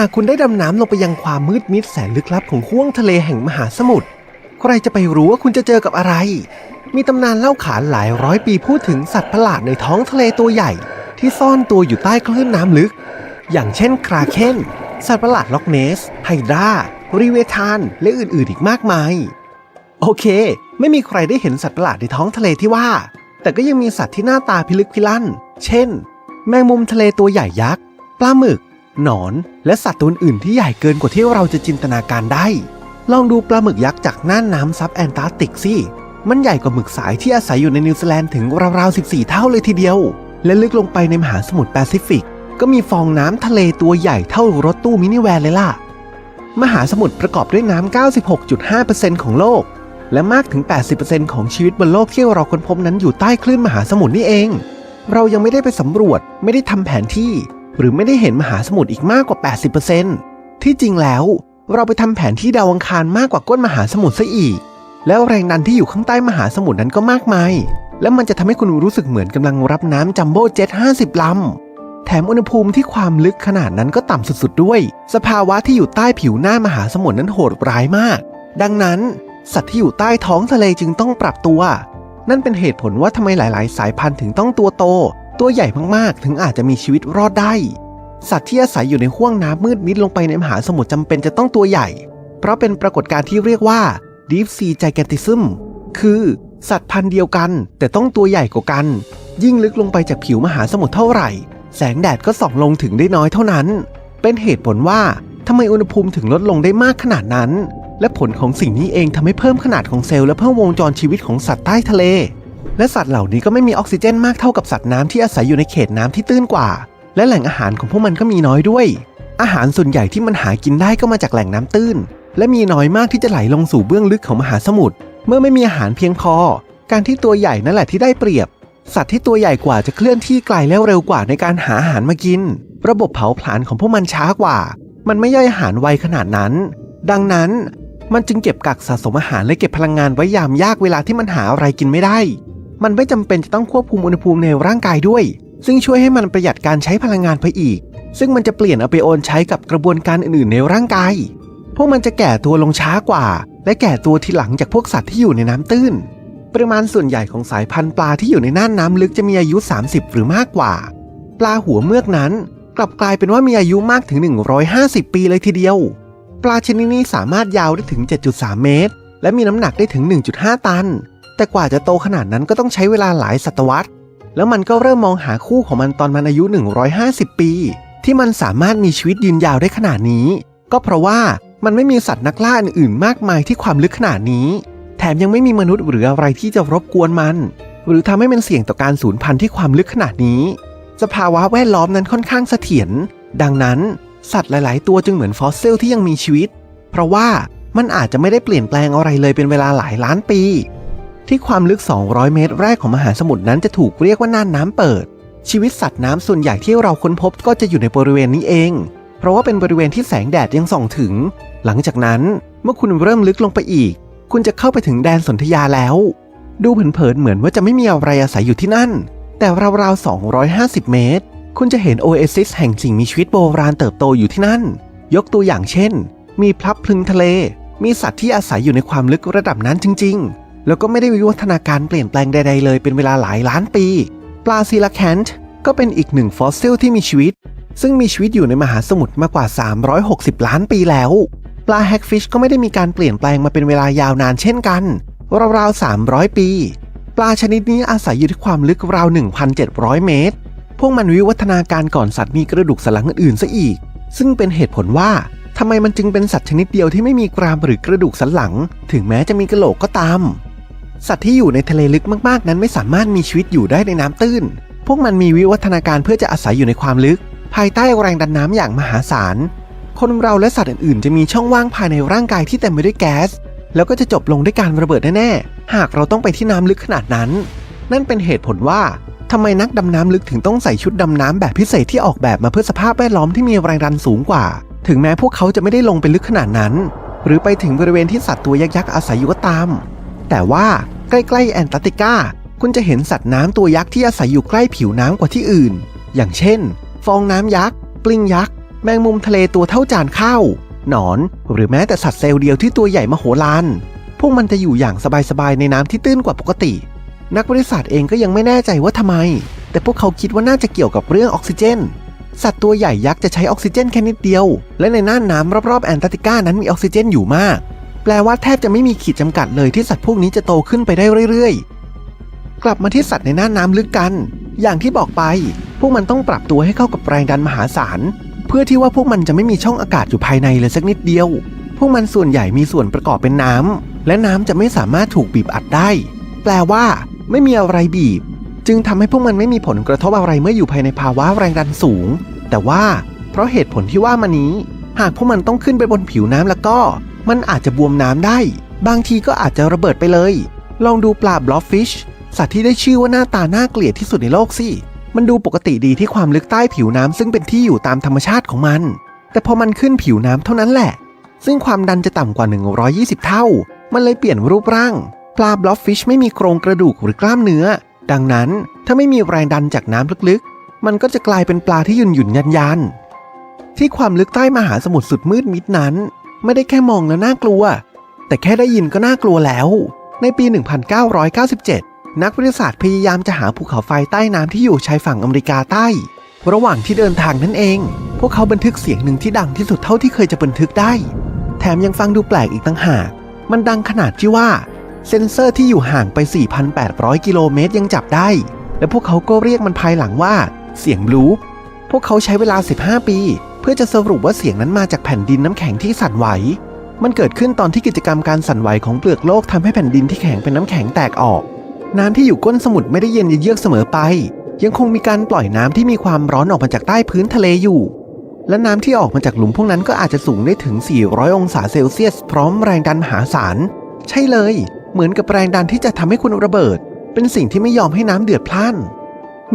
หากคุณได้ดำน้ำลงไปยังความมืดมิดแสนลึกลับของห้วงทะเลแห่งมหาสมุทรใครจะไปรู้ว่าคุณจะเจอกับอะไร มีตำนานเล่าขานหลายร้อยปีพูดถึงสัตว์ประหลาดในท้องทะเลตัวใหญ่ ที่ซ่อนตัวอยู่ใต้คลื่นน้ำลึก อย่างเช่นคราเคนสัตว์ประหลาดล็อกเนส ไฮดราริเวทาน และอื่นๆอีกมากมาย โอเค ไม่มีใครได้เห็นสัตว์ประหลาดในท้องทะเลที่ว่า แต่ก็ยังมีสัตว์ที่หน้าตาพิลึกพิลั่น เช่น แมงมุมทะเลตัวใหญ่ยักษ์ ปลาหมึก หนอน และสัตว์ตัวอื่นที่ใหญ่เกินกว่าที่เราจะจินตนาการได้ ลองดูปลาหมึกยักษ์จากน่านน้ำซับแอนตาร์กติกสิ มันใหญ่กว่าหมึกสายที่อาศัยอยู่ในนิวซีแลนด์ถึงราวๆ 14 เท่าเลยทีเดียว และลึกลงไปในมหาสมุทรแปซิฟิก ก็มีฟองน้ำทะเลตัวใหญ่เท่ารถตู้มินิแวนเลยล่ะ มหาสมุทรประกอบด้วยน้ำ 96.5%ของโลก และมากถึง 80%ของชีวิตบนโลกที่เราค้นพบนั้นอยู่ใต้คลื่นมหาสมุทรนี่เอง เรายังไม่ได้ไปสำรวจ ไม่ได้ทำแผนที่ หรือไม่ได้เห็นมหาสมุทรอีกมากกว่า 80%ที่จริงแล้ว เราไปทำแผนที่ดาวอังคารมากกว่าก้นมหาสมุทรซะอีก แล้วแรงดันที่อยู่ข้างใต้มหาสมุทรนั้นก็มากมาย และมันจะทำให้คุณรู้สึกเหมือนกำลังรับน้ำจัมโบ้เจ็ต50ลำแถมอุณหภูมิที่ความลึกขนาดนั้นก็ต่ำสุดๆด้วย สภาวะที่อยู่ใต้ผิวหน้ามหาสมุทรนั้นโหดร้ายมาก ดังนั้นสัตว์ที่อยู่ใต้ท้องทะเลจึงต้องปรับตัว นั่นเป็นเหตุผลว่าทำไมหลาย ๆ สายพันธุ์ถึงต้องตัวโต ตัวใหญ่มากๆ ถึงอาจจะมีชีวิตรอดได้ สัตว์ที่อาศัยอยู่ในห้วงน้ำมืดมิดลงไปในมหาสมุทรจำเป็นจะต้องตัวใหญ่ เพราะเป็นปรากฏการณ์ที่เรียกว่า Deep Sea Gigantism คือสัตว์พันธุ์เดียวกัน แต่ต้องตัวใหญ่กว่ากัน ยิ่งลึกลงไปจากผิวมหาสมุทรเท่าไหร่ แสงแดดก็ส่องลงถึงได้น้อยเท่านั้น เป็นเหตุผลว่าทำไมอุณหภูมิถึงลดลงได้มากขนาดนั้น และผลของสิ่งนี้เองทำให้เพิ่มขนาดของเซลล์และเพิ่มวงจรชีวิตของสัตว์ใต้ทะเล และสัตว์เหล่านี้ก็ไม่มีออกซิเจนมากเท่ากับสัตว์น้ำที่อาศัยอยู่ในเขตน้ำที่ตื้นกว่า และแหล่งอาหารของพวกมันก็มีน้อยด้วย อาหารส่วนใหญ่ที่มันหากินได้ก็มาจากแหล่งน้ำตื้น และมีน้อยมากที่จะไหลลงสู่เบื้องลึกของมหาสมุทรเมื่อไม่มีอาหารเพียงพอ การที่ตัวใหญ่นั่นแหละที่ได้เปรียบ สัตว์ที่ตัวใหญ่กว่าจะเคลื่อนที่ไกลและเร็วกว่าในการหาอาหารมากิน ระบบเผาผลาญของพวกมันช้ากว่า มันไม่ย่อยอาหารไวขนาดนั้น ดังนั้นมันจึงเก็บกักสะสมอาหารและเก็บพลังงานไว้ยามยากเวลาที่มันหาอะไรกินไม่ได้ มันไม่จำเป็นจะต้องควบคุมอุณหภูมิในร่างกายด้วย ซึ่งช่วยให้มันประหยัดการใช้พลังงานไปอีก ซึ่งมันจะเปลี่ยนเอาไปโอนใช้กับกระบวนการอื่นๆ ในร่างกาย พวกมันจะแก่ตัวลงช้ากว่า และแก่ตัวทีหลังจากพวกสัตว์ที่อยู่ในน้ำตื้น ปริมาณส่วนใหญ่ของสายพันธุ์ปลาที่อยู่ในน่านน้ำลึกจะมีอายุ 30 หรือมากกว่า ปลาหัวเมือกนั้น กลับกลายเป็นว่ามีอายุมากถึง 150 ปีเลยทีเดียว ปลาชนิดนี้สามารถยาวได้ถึง 7.3 เมตร และมีน้ำหนักได้ถึง 1.5 ตัน แต่กว่าจะโตขนาดนั้นก็ต้องใช้เวลาหลายศตวรรษ แล้วมันก็เริ่มมองหาคู่ของมันตอนมันอายุ 150 ปี ที่มันสามารถมีชีวิตยืนยาวได้ขนาดนี้ ก็เพราะว่ามันไม่มีสัตว์นักล่าอื่นๆมากมายที่ความลึกขนาดนี้ แถมยังไม่มีมนุษย์หรืออะไรที่จะรบกวนมัน หรือทำให้มันเสี่ยงต่อการสูญพันธุ์ที่ความลึกขนาดนี้สภาวะแวดล้อมนั้นค่อนข้างเสถียรดังนั้นสัตว์หลาย ๆ ตัวจึงเหมือนฟอสซิลที่ยังมีชีวิต เพราะว่ามันอาจจะไม่ได้เปลี่ยนแปลงอะไรเลยเป็นเวลาหลายล้านปี ที่ความลึก 200 เมตรแรกของมหาสมุทรนั้นจะถูกเรียกว่าน่านน้ำเปิด ชีวิตสัตว์น้ำส่วนใหญ่ที่เราค้นพบก็จะอยู่ในบริเวณนี้เอง เพราะว่าเป็นบริเวณที่แสงแดดยังส่องถึง หลังจากนั้นเมื่อคุณเริ่มลึกลงไปอีก คุณจะเข้าไปถึงแดนสนธยาแล้ว ดูเผินๆเหมือนว่าจะไม่มีอะไรอาศัยอยู่ที่นั่น แต่ราวๆ 250 เมตร คุณจะเห็นโอเอซิสแห่งสิ่งมีชีวิตโบราณเติบโตอยู่ที่นั่น ยกตัวอย่างเช่น มีพลับพลึงทะเล มีสัตว์ที่อาศัยอยู่ในความลึกระดับนั้นจริง ๆ แล้วก็ไม่ได้วิวัฒนาการเปลี่ยนแปลงใด ๆ เลยเป็นเวลาหลายล้านปี ปลาซีลาแคนต์ก็เป็นอีกหนึ่งฟอสซิลที่มีชีวิต ซึ่งมีชีวิตอยู่ในมหาสมุทรมากกว่า 360 ล้านปีแล้ว ปลาแฮกฟิชก็ไม่ได้มีการเปลี่ยนแปลงมาเป็นเวลายาวนานเช่นกันราวๆ300 ปี ปลาชนิดนี้อาศัยอยู่ที่ความลึกราว 1,700 เมตร พวกมันวิวัฒนาการก่อนสัตว์มีกระดูกสันหลังอื่นๆซะอีก ซึ่งเป็นเหตุผลว่าทำไมมันจึงเป็นสัตว์ชนิดเดียวที่ไม่มีกรามหรือกระดูกสันหลัง ถึงแม้จะมีกระโหลกก็ตาม สัตว์ที่อยู่ในทะเลลึกมากๆ นั้นไม่สามารถมีชีวิตอยู่ได้ในน้ำตื้น พวกมันมีวิวัฒนาการเพื่อจะอาศัยอยู่ในความลึก ภายใต้แรงดันน้ำอย่างมหาศาล คนเราและสัตว์อื่นๆ จะมีช่องว่างภายในร่างกายที่เต็มไปด้วยแก๊ส แล้วก็จะจบลงด้วยการระเบิดแน่ๆ หากเราต้องไปที่น้ำลึกขนาดนั้น นั่นเป็นเหตุผลว่าทำไมนักดำน้ำลึกถึงต้องใส่ชุดดำน้ำแบบพิเศษที่ออกแบบมาเพื่อสภาพแวดล้อมที่มีแรงดันสูงกว่า ถึงแม้พวกเขาจะไม่ได้ลงไปลึกขนาดนั้น หรือไปถึงบริเวณที่สัตว์ตัวยักษ์ๆอาศัยอยู่ก็ตาม แต่ว่าใกล้ๆแอนตาร์กติกาคุณจะเห็นสัตว์น้ำตัวยักษ์ที่อาศัยอยู่ใกล้ผิวน้ำกว่าที่อื่น อย่างเช่น ฟองน้ำยักษ์ ปลิงยักษ์ แมงมุมทะเลตัวเท่าจานข้าวหนอน หรือแม้แต่สัตว์เซลล์เดียวที่ตัวใหญ่มโหฬารพวกมันจะอยู่อย่างสบายๆในน้ำที่ตื้นกว่าปกติ นักวิทยาศาสตร์เองก็ยังไม่แน่ใจว่าทำไม แต่พวกเขาคิดว่าน่าจะเกี่ยวกับเรื่องออกซิเจน สัตว์ตัวใหญ่ยักษ์จะใช้ออกซิเจนแค่นิดเดียว และในน่านน้ำรอบๆแอนตาร์กติกานั้นมีออกซิเจนอยู่มาก แปลว่าแทบจะไม่มีขีดจำกัดเลยที่สัตว์พวกนี้จะโตขึ้นไปได้เรื่อยๆ กลับมาที่สัตว์ในน่านน้ำลึกกัน อย่างที่บอกไป พวกมันต้องปรับตัวให้เข้ากับแรงดันมหาศาล เพื่อที่ว่าพวกมันจะไม่มีช่องอากาศอยู่ภายในเลยสักนิดเดียว พวกมันส่วนใหญ่มีส่วนประกอบเป็นน้ำ และน้ำจะไม่สามารถถูกบีบอัดได้ แปลว่า ไม่มีอะไรบีบ จึงทำให้พวกมันไม่มีผลกระทบอะไรเมื่ออยู่ภายในภาวะแรงดันสูง แต่ว่า เพราะเหตุผลที่ว่ามานี้ หากพวกมันต้องขึ้นไปบนผิวน้ำแล้วก็ มันอาจจะบวมน้ำได้ บางทีก็อาจจะระเบิดไปเลย ลองดูปลาบล็อฟฟิชสัตว์ที่ได้ชื่อว่าหน้าตาน่าเกลียดที่สุดในโลกสิ มันดูปกติดีที่ความลึกใต้ผิวน้ำซึ่งเป็นที่อยู่ตามธรรมชาติของมัน แต่พอมันขึ้นผิวน้ำเท่านั้นแหละ ซึ่งความดันจะต่ำกว่า 120 เท่า มันเลยเปลี่ยนรูปร่าง ปลาบล็อฟฟิชไม่มีโครงกระดูกหรือกล้ามเนื้อ ดังนั้นถ้าไม่มีแรงดันจากน้ำลึกๆ มันก็จะกลายเป็นปลาที่หยุ่นหยุ่นยันยัน ที่ความลึกใต้มหาสมุทรสุดมืดมิดนั้น ไม่ได้แค่มองแล้วน่ากลัว แต่แค่ได้ยินก็น่ากลัวแล้ว ในปี 1997 นักวิทยาศาสตร์พยายามจะหาภูเขาไฟใต้น้ำที่อยู่ชายฝั่งอเมริกาใต้ ระหว่างที่เดินทางนั่นเอง พวกเขาบันทึกเสียงหนึ่งที่ดังที่สุดเท่าที่เคยจะบันทึกได้ แถมยังฟังดูแปลกอีกตั้งหาก มันดังขนาดที่ว่า เซ็นเซอร์ที่อยู่ห่างไป 4,800 กิโลเมตรยังจับได้ และพวกเขาก็เรียกมันภายหลังว่า เสียงบลูปพวกเขาใช้เวลา 15 ปี เพื่อจะสรุปว่าเสียงนั้นมาจากแผ่นดินน้ำแข็งที่สั่นไหว มันเกิดขึ้นตอนที่กิจกรรมการสั่นไหวของเปลือกโลกทำให้แผ่นดินที่แข็งเป็นน้ำแข็งแตกออก น้ำที่อยู่ก้นสมุทรไม่ได้เย็นเยือกเสมอไป ยังคงมีการปล่อยน้ำที่มีความร้อนออกมาจากใต้พื้นทะเลอยู่ และน้ำที่ออกมาจากหลุมพวกนั้นก็อาจจะสูงได้ถึง 400 องศาเซลเซียส พร้อมแรงดันมหาศาล ใช่เลย เหมือนกับแรงดันที่จะทำให้คุณระเบิด เป็นสิ่งที่ไม่ยอมให้น้ำเดือดพล่าน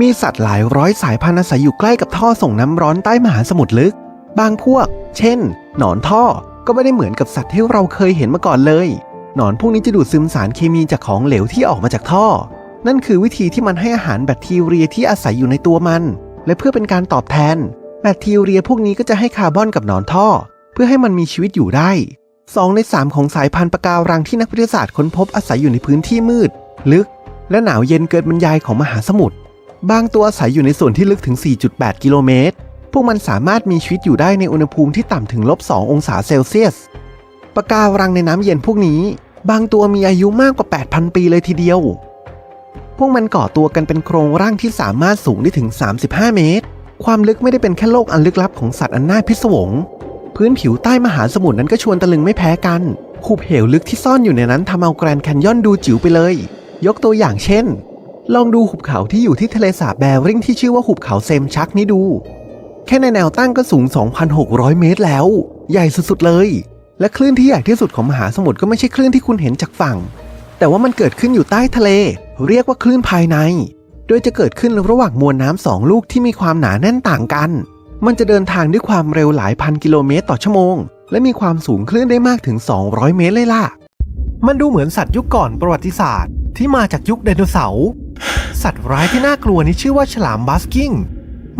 มีสัตว์หลายร้อยสายพันธุ์อาศัยอยู่ใกล้กับท่อส่งน้ำร้อนใต้มหาสมุทรลึก บางพวก เช่น หนอนท่อ ก็ไม่ได้เหมือนกับสัตว์ที่เราเคยเห็นมาก่อนเลย หนอนพวกนี้จะดูดซึมสารเคมีจากของเหลวที่ออกมาจากท่อ นั่นคือวิธีที่มันให้อาหารแบคทีเรียที่อาศัยอยู่ในตัวมัน และเพื่อเป็นการตอบแทน แบคทีเรียพวกนี้ก็จะให้คาร์บอนกับหนอนท่อ เพื่อให้มันมีชีวิตอยู่ได้สองในสามของสายพันธุ์ปะการังที่นักวิทยาศาสตร์ค้นพบอาศัยอยู่ในพื้นที่มืด ลึก และหนาวเย็นเกินบรรยายของมหาสมุทร บางตัวอาศัยอยู่ในส่วนที่ลึกถึง 4.8 กิโลเมตร พวกมันสามารถมีชีวิตอยู่ได้ในอุณหภูมิที่ต่ำถึงลบ 2 องศาเซลเซียส ปะการังในน้ำเย็นพวกนี้ บางตัวมีอายุมากกว่า 8,000 ปีเลยทีเดียว พวกมันก่อตัวกันเป็นโครงร่างที่สามารถสูงได้ถึง 35 เมตร ความลึกไม่ได้เป็นแค่โลกอันลึกลับของสัตว์อันน่าพิศวง พื้นผิวใต้มหาสมุทรนั้นก็ชวนตะลึงไม่แพ้กัน คูบเหวลึกที่ซ่อนอยู่ในนั้นทำเอาแกรนด์แคนยอนดูจิ๋วไปเลย ยกตัวอย่างเช่น ลองดูหุบเขาที่อยู่ที่ทะเลสาบแบริ่งที่ชื่อว่าหุบเขาเซมชักนี้ดู แค่ในแนวตั้งก็สูง 2,600 เมตรแล้ว ใหญ่สุดๆเลย และคลื่นที่ใหญ่ที่สุดของมหาสมุทรก็ไม่ใช่คลื่นที่คุณเห็นจากฝั่ง แต่ว่ามันเกิดขึ้นอยู่ใต้ทะเล เรียกว่าคลื่นภายใน โดยจะเกิดขึ้นระหว่างมวลน้ำสองลูกที่มีความหนาแน่นต่างกัน มันจะเดินทางด้วยความเร็วหลายพันกิโลเมตรต่อชั่วโมง และมีความสูงคลื่นได้มากถึง 200 เมตรเลยล่ะ มันดูเหมือนสัตว์ยุคก่อนประวัติศาสตร์ ที่มาจากยุคไดโนเสาร์ สัตว์ร้ายที่น่ากลัวนี้ชื่อว่าฉลามบัสกิ้ง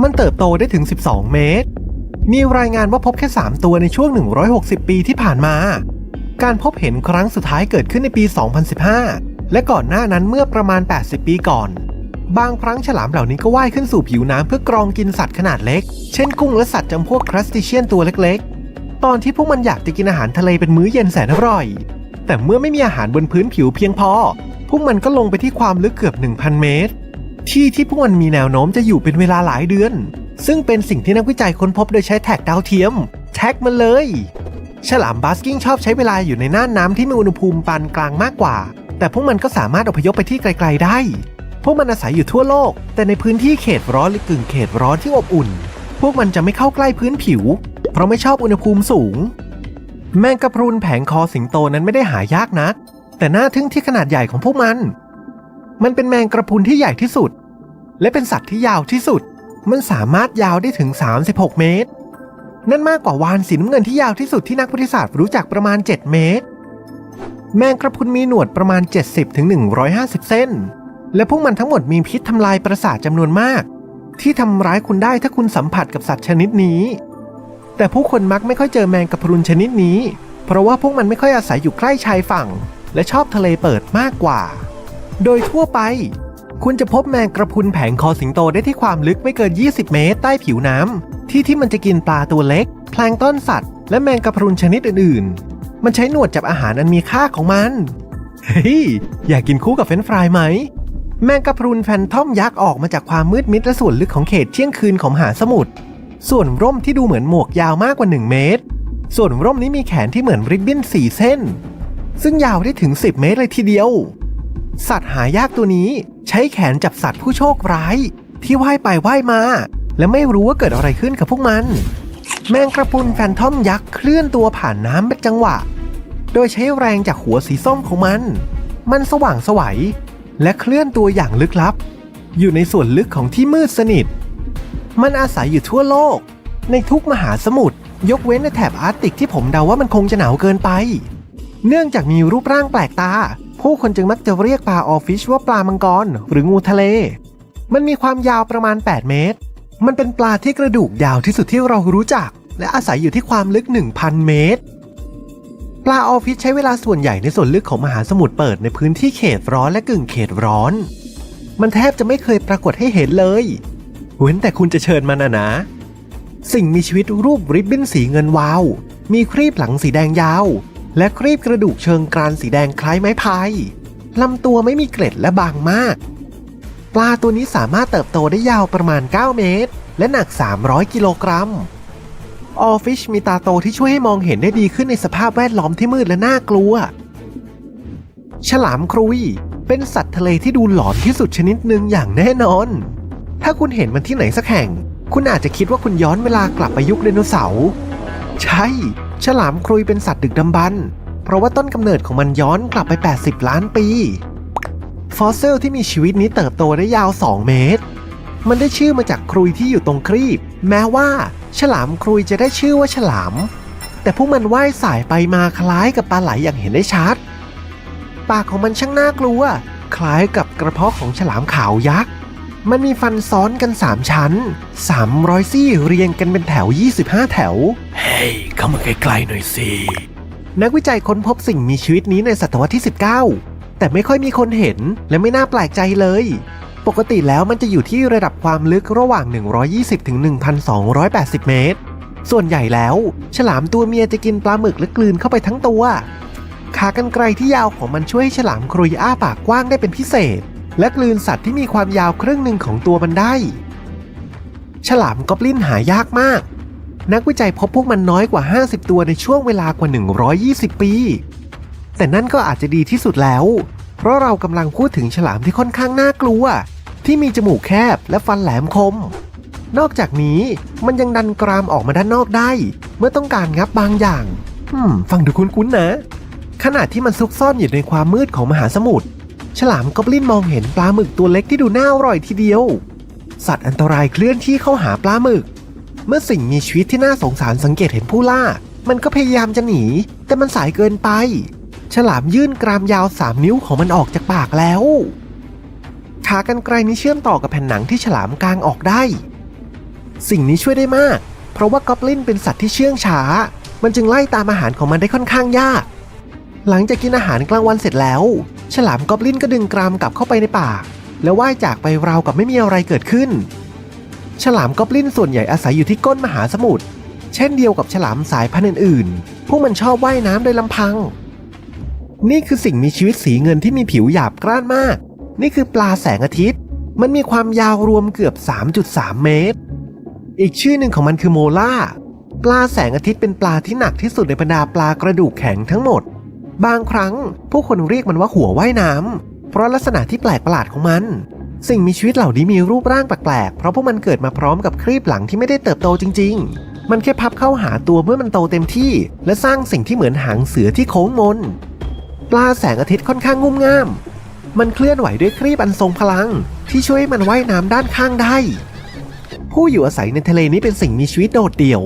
มันเติบโตได้ถึง 12 เมตร มีรายงานว่าพบแค่ 3 ตัวในช่วง 160 ปีที่ผ่านมา การพบเห็นครั้งสุดท้ายเกิดขึ้นในปี 2015 และก่อนหน้านั้นเมื่อประมาณ 80 ปีก่อน บางครั้งฉลามเหล่านี้ก็ว่ายขึ้นสู่ผิวน้ำเพื่อกรองกินสัตว์ขนาดเล็ก เช่นกุ้งและสัตว์จำพวกครัสติเชียนตัวเล็กๆ ตอนที่พวกมันอยากจะกินอาหารทะเลเป็นมื้อเย็นแสนอร่อย แต่เมื่อไม่มีอาหารบนพื้นผิวเพียงพอพ วกมันก็ลงไปที่ความลึกเกือบ 1,000 เมตร ที่ที่พวกมันมีแนวโน้มจะอยู่เป็นเวลาหลายเดือน ซึ่งเป็นสิ่งที่นักวิจัยค้นพบโดยใช้แท็กดาวเทียม แท็กมันเลย ฉลามบาสกิ้งชอบใช้เวลาอยู่ในน่านน้ำที่มีอุณหภูมิปานกลางมากกว่า แต่พวกมันก็สามารถอพยพไปที่ไกล ๆ ได้ พวกมันอาศัยอยู่ทั่วโลก แต่ในพื้นที่เขตร้อนหรือกึ่งเขตร้อนที่อบอุ่น พวกมันจะไม่เข้าใกล้พื้นผิว เพราะไม่ชอบอุณหภูมิสูง แมงกะพรุนแผงคอสิงโตนั้นไม่ได้หายากนัก แต่น่าทึ่งที่ขนาดใหญ่ของพวกมัน มันเป็นแมงกระพุนที่ใหญ่ที่สุด และเป็นสัตว์ที่ยาวที่สุด มันสามารถยาวได้ถึง 36 เมตร นั่นมากกว่าวานสีน้ำเงินที่ยาวที่สุดที่นักวิทยาศาสตร์รู้จักประมาณ 7 เมตร แมงกระพุนมีหนวดประมาณ 70-150ถึง150เส้น และพวกมันทั้งหมดมีพิษทำลายประสาทจำนวนมาก ที่ทำร้ายคุณได้ถ้าคุณสัมผัสกับสัตว์ชนิดนี้ แต่ผู้คนมักไม่ค่อยเจอแมงกระพุนชนิดนี้ เพราะว่าพวกมันไม่ค่อยอาศัยอยู่ใกล้ชายฝั่ง และชอบทะเลเปิดมากกว่า โดยทั่วไป คุณจะพบแมงกระพุนแผงคอสิงโตได้ที่ความลึกไม่เกิน 20 เมตร ใต้ผิวน้ำที่ที่มันจะกินปลาตัวเล็ก แพลงต้นสัตว์ และแมงกระพรุนชนิดอื่นๆ มันใช้หนวดจับอาหารอันมีค่าของมัน เฮ้ย อยากกินคู่กับเฟรนฟรายไหม แมงกระพรุนแฟนทอมยักษ์ออกมาจากความมืดมิดและส่วนลึกของเขตเที่ยงคืนของมหาสมุทร ส่วนร่มที่ดูเหมือนหมวกยาวมากกว่า 1 เมตร ส่วนร่มนี้มีแขนที่เหมือนริบบิ้นสี่เส้น ซึ่งยาวได้ถึง 10 เมตรเลยทีเดียว สัตว์หายากตัวนี้ใช้แขนจับสัตว์ผู้โชคร้าย ที่ว่ายไปว่ายมา และไม่รู้ว่าเกิดอะไรขึ้นกับพวกมัน แมงกระพุนแฟนทอมยักษ์เคลื่อนตัวผ่านน้ำเป็นจังหวะ โดยใช้แรงจากหัวสีส้มของมัน มันสว่างสวัย และเคลื่อนตัวอย่างลึกลับ อยู่ในส่วนลึกของที่มืดสนิท มันอาศัยอยู่ทั่วโลก ในทุกมหาสมุทรยกเว้นในแถบอาร์กติกที่ผมเดาว่ามันคงจะหนาวเกินไป เนื่องจากมีรูปร่างแปลกตา ผู้คนจึงมักจะเรียกปลาออฟฟิชว่าปลามังกร หรืองูทะเล มันมีความยาวประมาณ 8 เมตร มันเป็นปลาที่กระดูกยาวที่สุดที่เรารู้จัก และอาศัยอยู่ที่ความลึก 1,000 เมตร ปลาออฟฟิศใช้เวลาส่วนใหญ่ในส่วนลึกของมหาสมุทรเปิดในพื้นที่เขตร้อนและกึ่งเขตร้อน มันแทบจะไม่เคยปรากฏให้เห็นเลย เว้นแต่คุณจะเชิญมันนะนะ สิ่งมีชีวิตรูปริบบิ้นสีเงินวาว มีครีบหลังสีแดงยาว และครีบกระดูกเชิงกรานสีแดงคล้ายไม้พายลำตัวไม่มีเกล็ดและบางมาก ปลาตัวนี้สามารถเติบโตได้ยาวประมาณ 9 เมตร และหนัก 300 กิโลกรัม ออฟฟิชมีตาโตที่ช่วยให้มองเห็นได้ดีขึ้นในสภาพแวดล้อมที่มืดและน่ากลัว ฉลามครุยเป็นสัตว์ทะเลที่ดูหลอนที่สุดชนิดหนึ่งอย่างแน่นอน ถ้าคุณเห็นมันที่ไหนสักแห่ง คุณอาจจะคิดว่าคุณย้อนเวลากลับไปยุคไดโนเสาร์ ใช่ ฉลามครุยเป็นสัตว์ดึกดำบรรพ์เพราะว่าต้นกำเนิดของมันย้อนกลับไป 80 ล้านปี ฟอสซิลที่มีชีวิตนี้เติบโตได้ยาว 2 เมตร มันได้ชื่อมาจากครุยที่อยู่ตรงครีบ แม้ว่า ฉลามครุยจะได้ชื่อว่าฉลาม แต่พวกมันว่ายสายไปมาคล้ายกับปลาไหลอย่างเห็นได้ชัด ปากของมันช่างน่ากลัว คล้ายกับกระเพาะของฉลามขาวยักษ์ มันมีฟันซ้อนกัน 3 ชั้น 300 ซี่เรียงกันเป็นแถว 25 แถว เฮ้ย เข้ามาใกล้ๆหน่อยสิ นักวิจัยค้นพบสิ่งมีชีวิตนี้ในศตวรรษที่ 19 แต่ไม่ค่อยมีคนเห็นและไม่น่าแปลกใจเลย ปกติแล้วมันจะอยู่ที่ระดับความลึกระหว่าง 120 ถึง 1,280 เมตร ส่วนใหญ่แล้ว ฉลามตัวเมียจะกินปลาหมึกและกลืนเข้าไปทั้งตัว ขากรรไกรที่ยาวของมันช่วยให้ฉลามครุยอ้าปากกว้างได้เป็นพิเศษ และกลืนสัตว์ที่มีความยาวครึ่งหนึ่งของตัวมันได้ ฉลามกอบลินหายากมาก นักวิจัยพบพวกมันน้อยกว่า 50 ตัวในช่วงเวลากว่า 120 ปี แต่นั่นก็อาจจะดีที่สุดแล้ว เพราะเรากำลังพูดถึงฉลามที่ค่อนข้างน่ากลัว ที่มีจมูกแคบและฟันแหลมคม นอกจากนี้มันยังดันกรามออกมาด้านนอกได้ เมื่อต้องการงับบางอย่างฟังดูคุ้นๆนะขณะที่มันซุกซ่อนอยู่ในความมืดของมหาสมุทร ฉลามกอบลินมองเห็นปลาหมึกตัวเล็กที่ดูน่าอร่อยทีเดียว สัตว์อันตรายเคลื่อนที่เข้าหาปลาหมึก เมื่อสิ่งมีชีวิตที่น่าสงสารสังเกตเห็นผู้ล่า มันก็พยายามจะหนี แต่มันสายเกินไป ฉลามยื่นกรามยาวสามนิ้วของมันออกจากปากแล้วขากรรไกรนี้เชื่อมต่อกับแผ่นหนังที่ฉลามกางออกได้ สิ่งนี้ช่วยได้มาก เพราะว่ากอบลินเป็นสัตว์ที่เชื่องช้า มันจึงไล่ตามอาหารของมันได้ค่อนข้างยาก หลังจากกินอาหารกลางวันเสร็จแล้ว ฉลามกอบลินก็ดึงกรามกลับเข้าไปในปากแล้วว่ายจากไปราวกับไม่มีอะไรเกิดขึ้น ฉลามกอบลินส่วนใหญ่อาศัยอยู่ที่ก้นมหาสมุทรเช่นเดียวกับฉลามสายพันธุ์อื่นๆ พวกมันชอบว่ายน้ำโดยลำพัง นี่คือสิ่งมีชีวิตสีเงินที่มีผิวหยาบกร้านมาก นี่คือปลาแสงอาทิตย์ มันมีความยาวรวมเกือบ 3.3 เมตร อีกชื่อหนึ่งของมันคือโมล่า ปลาแสงอาทิตย์เป็นปลาที่หนักที่สุดในบรรดาปลากระดูกแข็งทั้งหมด บางครั้งผู้คนเรียกมันว่าหัวว่ายน้ำ เพราะลักษณะที่แปลกประหลาดของมัน สิ่งมีชีวิตเหล่านี้มีรูปร่างแปลกๆ เพราะพวกมันเกิดมาพร้อมกับครีบหลังที่ไม่ได้เติบโตจริง ๆ มันแค่พับเข้าหาตัวเมื่อมันโตเต็มที่ และสร้างสิ่งที่เหมือนหางเสือที่โค้งมน ปลาแสงอาทิตย์ค่อนข้างงุ่มง่าม มันเคลื่อนไหวด้วยครีบอันทรงพลัง ที่ช่วยให้มันว่ายน้ำด้านข้างได้ ผู้อยู่อาศัยในทะเลนี้เป็นสิ่งมีชีวิตโดดเดี่ยว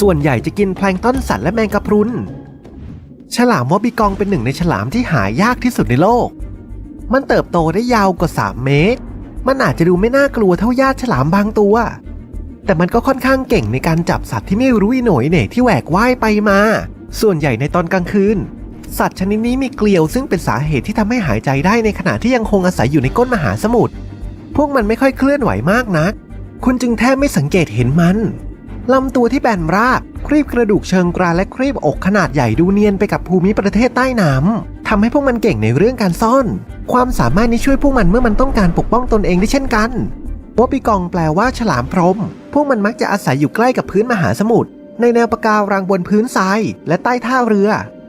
ส่วนใหญ่จะกินแพลงต้นสัตว์และแมงกะพรุน ฉลามวอบิกองเป็นหนึ่งในฉลามที่หายากที่สุดในโลก มันเติบโตได้ยาวกว่า 3 เมตร มันอาจจะดูไม่น่ากลัวเท่าญาติฉลามบางตัว แต่มันก็ค่อนข้างเก่งในการจับสัตว์ที่ไม่รู้อีหนยเหน่ที่แหวกว่ายไปมา ส่วนใหญ่ในตอนกลางคืน สัตว์ชนิดนี้มีเกลียวซึ่งเป็นสาเหตุที่ทำให้หายใจได้ในขณะที่ยังคงอาศัยอยู่ในก้นมหาสมุทร พวกมันไม่ค่อยเคลื่อนไหวมากนัก คุณจึงแทบไม่สังเกตเห็นมันลำตัวที่แบนราบ ครีบกระดูกเชิงกรานและครีบอกขนาดใหญ่ดูเนียนไปกับภูมิประเทศใต้น้ำทำให้พวกมันเก่งในเรื่องการซ่อน ความสามารถนี้ช่วยพวกมันเมื่อมันต้องการปกป้องตนเองได้เช่นกันวอปิกองแปลว่าฉลามพรม พวกมันมักจะอาศัยอยู่ใกล้กับพื้นมหาสมุทรในแนวปะการังบนพื้นทรายและใต้ท่าเรือ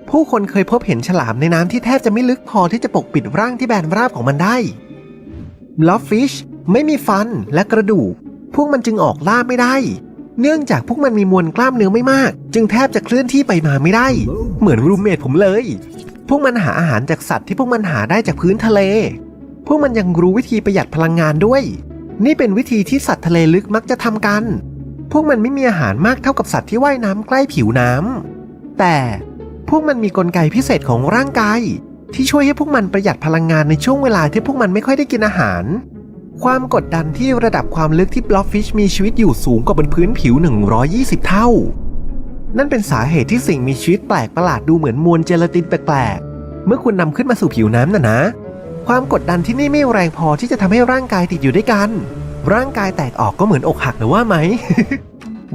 ผู้คนเคยพบเห็นฉลามในน้ำที่แทบจะไม่ลึกพอที่จะปกปิดร่างที่แบนราบของมันได้บล็อฟฟิชไม่มีฟันและกระดูก พวกมันจึงออกล่าไม่ได้ เนื่องจากพวกมันมีมวลกล้ามเนื้อไม่มาก จึงแทบจะเคลื่อนที่ไปมาไม่ได้ เหมือนรูมเมทผมเลย พวกมันหาอาหารจากสัตว์ที่พวกมันหาได้จากพื้นทะเล พวกมันยังรู้วิธีประหยัดพลังงานด้วย นี่เป็นวิธีที่สัตว์ทะเลลึกมักจะทำกัน พวกมันไม่มีอาหารมากเท่ากับสัตว์ที่ว่ายน้ำใกล้ผิวน้ำแต่พวกมันมีกลไกพิเศษของร่างกายที่ช่วยให้พวกมันประหยัดพลังงานในช่วงเวลาที่พวกมันไม่ค่อยได้กินอาหาร ความกดดันที่ระดับความลึกที่บล็อฟฟิชมีชีวิตอยู่สูงกว่าบนพื้นผิว 120 เท่า นั่นเป็นสาเหตุที่สิ่งมีชีวิตแปลกประหลาดดูเหมือนมวลเจลาตินแปลกๆ เมื่อคุณนำขึ้นมาสู่ผิวน้ำน่ะนะ ความกดดันที่นี่ไม่แรงพอที่จะทำให้ร่างกายติดอยู่ด้วยกัน ร่างกายแตกออกก็เหมือนอกหักนะว่าไหม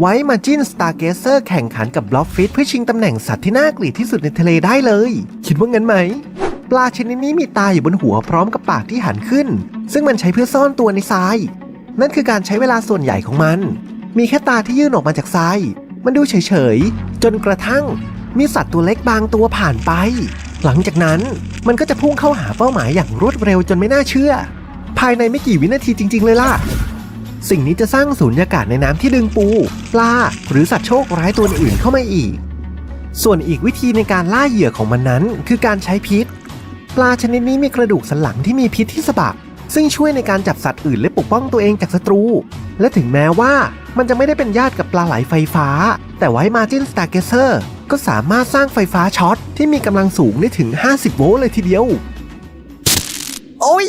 ไว้มาจินสตาร์เกเซอร์แข่งขันกับบล็อฟฟิชเพื่อชิงตำแหน่งสัตว์ที่น่าเกลียดที่สุดในทะเลได้เลย คิดว่างั้นไหม ปลาชนิดนี้มีตาอยู่บนหัวพร้อมกับปากที่หันขึ้น ซึ่งมันใช้เพื่อซ่อนตัวในทราย นั่นคือการใช้เวลาส่วนใหญ่ของมัน มีแค่ตาที่ยื่นออกมาจากทราย มันดูเฉยๆ จนกระทั่ง มีสัตว์ตัวเล็กบางตัวผ่านไป หลังจากนั้นมันก็จะพุ่งเข้าหาเป้าหมายอย่างรวดเร็วจนไม่น่าเชื่อ ภายในไม่กี่วินาทีจริง ๆ เลยล่ะ สิ่งนี้จะสร้างสูญญากาศในน้ำที่ดึงปู ปลา หรือสัตว์โชคร้ายตัวอื่นเข้ามาอีกส่วนอีกวิธีในการล่าเหยื่อของมันนั้น คือการใช้พิษ ปลาชนิดนี้มีกระดูกสันหลังที่มีพิษที่สะบักซึ่งช่วยในการจับสัตว์อื่นและปกป้องตัวเองจากศัตรู และถึงแม้ว่ามันจะไม่ได้เป็นญาติกับปลาไหลไฟฟ้า แต่ไว้มาจินสตาร์เกเซอร์ก็สามารถสร้างไฟฟ้าช็อตที่มีกำลังสูงได้ถึง 50 โวลต์เลยทีเดียว โอ้ย